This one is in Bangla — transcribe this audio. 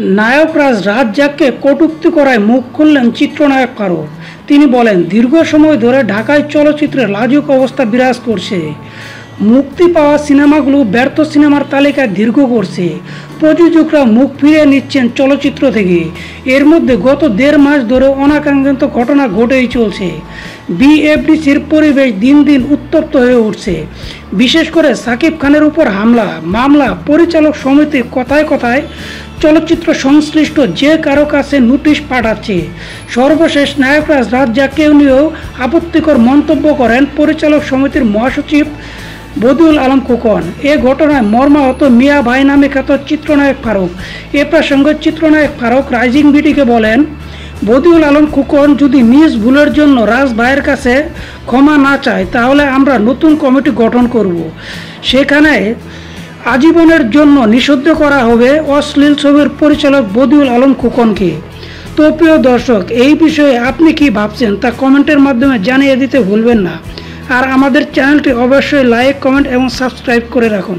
নায়করাজ রাজ্জাককে কটূক্তি করায় মুখ খুললেন চিত্রনায়ক ফারুক তিনি বলেন, দীর্ঘ সময় ধরে ঢাকায় চলচ্চিত্রে লাজুক অবস্থা বিরাজ করছে। মুক্তি পাওয়া সিনেমাগুলো ব্যর্থ সিনেমার তালিকায় দীর্ঘ করছে। প্রযোজকরা মুখ ফিরিয়ে নিচ্ছেন চলচ্চিত্র থেকে। এর মধ্যে গত দেড় মাস ধরে অনাকাঙ্ক্ষিত ঘটনা ঘটেই চলছে। বিএফডিসির পরিবেশ দিন দিন উত্তপ্ত হয়ে উঠছে। বিশেষ করে সাকিব খানের উপর হামলা, মামলা, পরিচালক সমিতি কথায় কথায় চলচ্চিত্র সংশ্লিষ্ট যে কারও কাছে নোটিশ পাঠাচ্ছে। সর্বশেষ নায়করাজ রাজ্জাককেও নিয়েও আপত্তিকর মন্তব্য করেন পরিচালক সমিতির মহাসচিব বদিউল আলম খোকন। এ ঘটনায় মর্মাহত মিয়া ভাই নামে খ্যাত চিত্রনায়ক ফারুক। এ প্রসঙ্গে চিত্রনায়ক ফারুক রাইজিং বিডিকে বলেন বদিউল আলম খোকন যদি নিজ ভুলের জন্য রাজ ভাইয়ের কাছে ক্ষমা না চায়, তাহলে আমরা নতুন কমিটি গঠন করব। সেখানে আজীবনের জন্য নিষিদ্ধ করা হবে অশ্লীল ছবির পরিচালক বদিউল আলম খোকনকে। তো প্রিয় দর্শক, এই বিষয়ে আপনি কি ভাবছেন তা কমেন্টের মাধ্যমে জানিয়ে দিতে ভুলবেন না। আর আমাদের চ্যানেলটি অবশ্যই লাইক, কমেন্ট এবং সাবস্ক্রাইব করে রাখুন।